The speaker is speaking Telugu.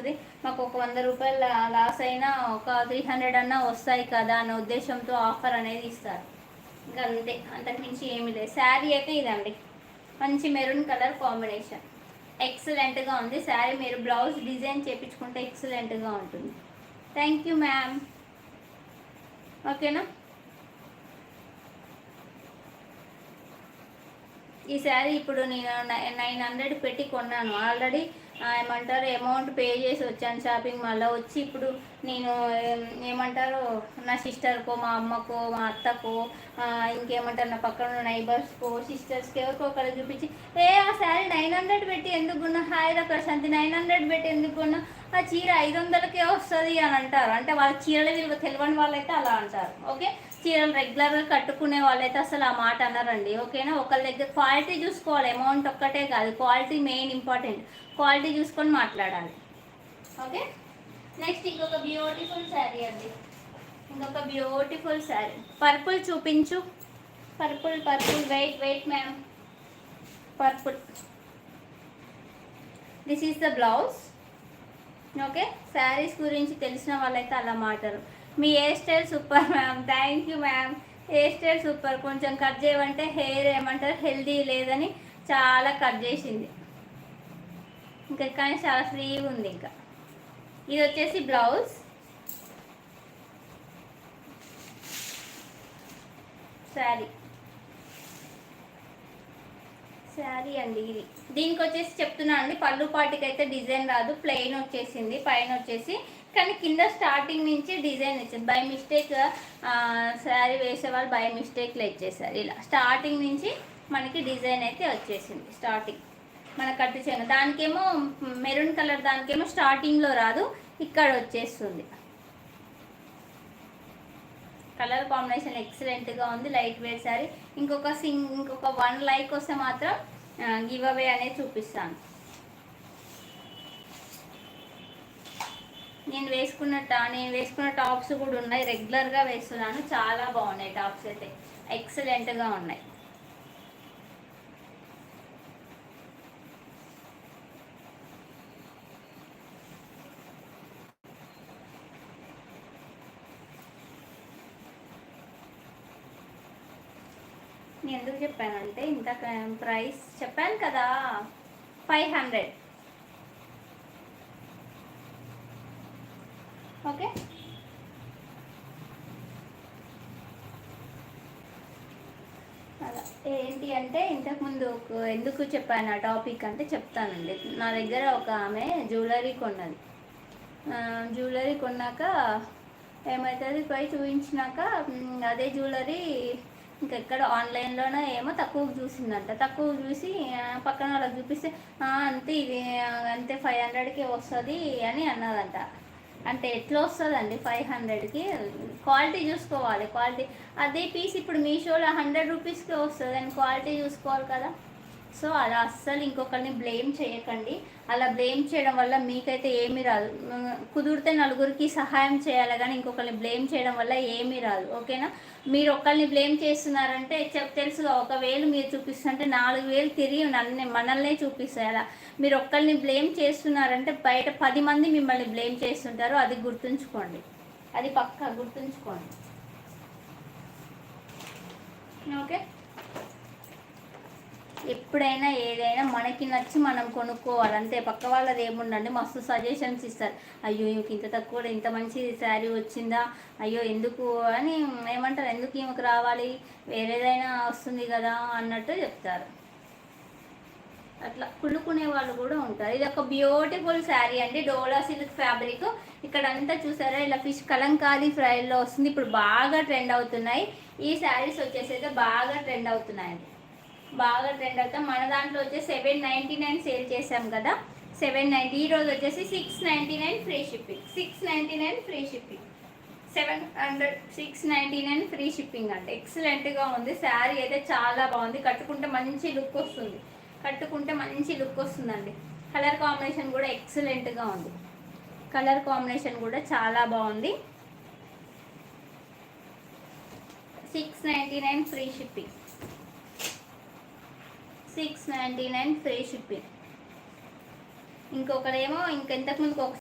వస్తుంది. మాకు ఒక వంద రూపాయల లాస్ అయినా ఒక త్రీ హండ్రెడ్ అన్నా వస్తాయి కదా అనే ఉద్దేశంతో ఆఫర్ అనేది ఇస్తారు. ఇంకా అంతే. అంతకుమించి ఏమీ లేదు. శారీ అయితే ఇదండి. మంచి మెరూన్ కలర్ కాంబినేషన్. ఎక్సలెంట్గా ఉంది. శారీ మీరు బ్లౌజ్ డిజైన్ చేయించుకుంటే ఎక్సలెంట్గా ఉంటుంది. థ్యాంక్ యూ మ్యామ్ ఓకేనా? ఈ శారీ ఇప్పుడు నేను నైన్ హండ్రెడ్ పెట్టి కొన్నాను. ఆల్రెడీ ఏమంటారు అమౌంట్ పే చేసి వచ్చాను షాపింగ్ మాల్లో. వచ్చి ఇప్పుడు నేను ఏమంటారు నా సిస్టర్కో మా అమ్మకో మా అత్తకో ఇంకేమంటారు నా పక్కన నైబర్స్కో సిస్టర్స్కి ఎవరికో ఒకరికి చూపించి ఏ ఆ శారీ నైన్ హండ్రెడ్ పెట్టి ఎందుకు హాయ్ హాయిరా ప్రశాంతి నైన్ హండ్రెడ్ పెట్టి ఎందుకు కొన్నా ఆ చీర ఐదు వందలకే వస్తుంది అని అంటారు. అంటే వాళ్ళ చీరల విలువ తెలియని వాళ్ళైతే అలా అంటారు. ఓకే? చీరలు రెగ్యులర్గా కట్టుకునే వాళ్ళైతే అసలు ఆ మాట అన్నారండి ఓకేనా? ఒకళ్ళ దగ్గర క్వాలిటీ చూసుకోవాలి. అమౌంట్ ఒక్కటే కాదు. క్వాలిటీ మెయిన్ ఇంపార్టెంట్ క్వాలిటీ చూసుకొని మాట్లాడాలి. ఓకే? నెక్స్ట్ ఇంకొక బ్యూటిఫుల్ శారీ అండి. ఇంకొక బ్యూటిఫుల్ శారీ పర్పుల్ చూపించు. Purple purple wait wait ma'am purple this is the blouse okay? Saris గురించి తెలిసిన వాళ్ళైతే అలా మాట్లాడరు. మీ hair style super ma'am. Thank you ma'am. Hair style super. కొంచెం కట్ చేయమంటే హెయిర్ ఏమంటారు? హెల్దీ లేదని చాలా కట్ చేసింది. ఇంకా కానీ చాలా ఫ్రీగా ఉంది ఇంకా. ఇది వచ్చేసి బ్లౌజ్. శారీ. శారీ అండి ఇది. దీనికి వచ్చేసి చెప్తున్నా అండి పళ్ళు పాటికి అయితే డిజైన్ రాదు ప్లెయిన్ వచ్చేసింది పైన వచ్చేసి. కానీ కింద స్టార్టింగ్ నుంచి డిజైన్ ఇచ్చింది. బై మిస్టేక్ శారీ వేసేవాళ్ళు బై మిస్టేక్లో ఇచ్చేసారు ఇలా స్టార్టింగ్ నుంచి మనకి డిజైన్ అయితే వచ్చేసింది స్టార్టింగ్. మన కట్టు చేయను దానికేమో మెరూన్ కలర్ దానికేమో స్టార్టింగ్లో రాదు ఇక్కడ వచ్చేస్తుంది. కలర్ కాంబినేషన్ ఎక్సలెంట్గా ఉంది లైట్ వెయిట్ శారీ. ఇంకొక సింగ్ ఇంకొక వన్ లైక్ వస్తే మాత్రం గివ్ అవే అనేది చూపిస్తాను. నేను వేసుకున్న టా నేను వేసుకున్న టాప్స్ కూడా ఉన్నాయి. రెగ్యులర్గా వేస్తున్నాను. చాలా బాగున్నాయి టాప్స్ అయితే. ఎక్సలెంట్గా ఉన్నాయి. నేను ఎందుకు చెప్పానంటే ఇంత ప్రైస్ చెప్పాను కదా ఫైవ్ హండ్రెడ్. ఓకే? అలా. ఏంటి అంటే ఇంతకుముందు ఎందుకు చెప్పాను ఆ టాపిక్ అంటే చెప్తానండి. నా దగ్గర ఒక ఆమె జ్యువెలరీ కొన్నది. జ్యువెలరీ కొన్నాక ఏమవుతుంది పై చూపించినాక అదే జ్యువెలరీ ఇంకెక్కడ ఆన్లైన్లోనే ఏమో తక్కువ చూసిందంట. తక్కువ చూసి పక్కన వాళ్ళకి చూపిస్తే అంతే ఇది అంతే ఫైవ్ హండ్రెడ్కి వస్తుంది అని అన్నదంట. అంటే ఎట్లా వస్తుందండి ఫైవ్ హండ్రెడ్కి? క్వాలిటీ చూసుకోవాలి క్వాలిటీ. అదే పీస్ ఇప్పుడు మీషోలో హండ్రెడ్ రూపీస్కి వస్తుంది అండ్ క్వాలిటీ చూసుకోవాలి కదా. సో అలా అస్సలు ఇంకొకరిని బ్లేమ్ చేయకండి. అలా బ్లేమ్ చేయడం వల్ల మీకైతే ఏమీ రాదు. కుదిరితే నలుగురికి సహాయం చేయాలి కానీ ఇంకొకరిని బ్లేమ్ చేయడం వల్ల ఏమీ రాదు. ఓకేనా? మీరు ఒకరిని బ్లేమ్ చేస్తున్నారంటే చెప్ తెలుసుగా ఒకవేళ మీరు చూపిస్తుంటే నాలుగు వేలు తిరిగి నన్ను మనల్నే చూపిస్తాయి అలా. మీరు ఒక్కరిని బ్లేమ్ చేస్తున్నారంటే బయట పది మంది మిమ్మల్ని బ్లేమ్ చేస్తుంటారు. అది గుర్తుంచుకోండి. అది పక్కా గుర్తుంచుకోండి. ఓకే? ఎప్పుడైనా ఏదైనా మనకి నచ్చి మనం కొనుక్కోవాలి. అంతే పక్క వాళ్ళది ఏముండండి మస్తు సజెషన్స్ ఇస్తారు. అయ్యో ఈమెకి ఇంత తక్కువ ఇంత మంచి శారీ వచ్చిందా? అయ్యో ఎందుకు అని ఏమంటారు? ఎందుకు ఈమెకు రావాలి? వేరేదైనా వస్తుంది కదా అన్నట్టు చెప్తారు. అట్లా కుళ్ళుకునే వాళ్ళు కూడా ఉంటారు. ఇది ఒక బ్యూటిఫుల్ శారీ అండి. Dola silk fabric. ఇక్కడ అంతా చూసారా? ఇలా ఫిష్ కలంకారీ ఫ్రైల్లో వస్తుంది. ఇప్పుడు బాగా ట్రెండ్ అవుతున్నాయి. ఈ శారీస్ వచ్చేసి అయితే బాగా ట్రెండ్ అవుతున్నాయండి. బాగా ట్రెండ్ అవుతాం. మన దాంట్లో వచ్చేసి సెవెన్ నైంటీ నైన్ సేల్ చేసాం కదా. సెవెన్ నైంటీ ఈ రోజు వచ్చేసి six ninety nine free shipping six ninety nine free shipping seven hundred six ninety nine free shipping అంటే. ఎక్సలెంట్గా ఉంది. శారీ అయితే చాలా బాగుంది. కట్టుకుంటే మంచి లుక్ వస్తుంది. కట్టుకుంటే మంచి లుక్ వస్తుందండి. కలర్ కాంబినేషన్ కూడా ఎక్సలెంట్గా ఉంది. కలర్ కాంబినేషన్ కూడా చాలా బాగుంది. Six ninety nine free shipping six ninety nine free shipping ఇంకొకడేమో ఇంకెంతకు ముందు ఒక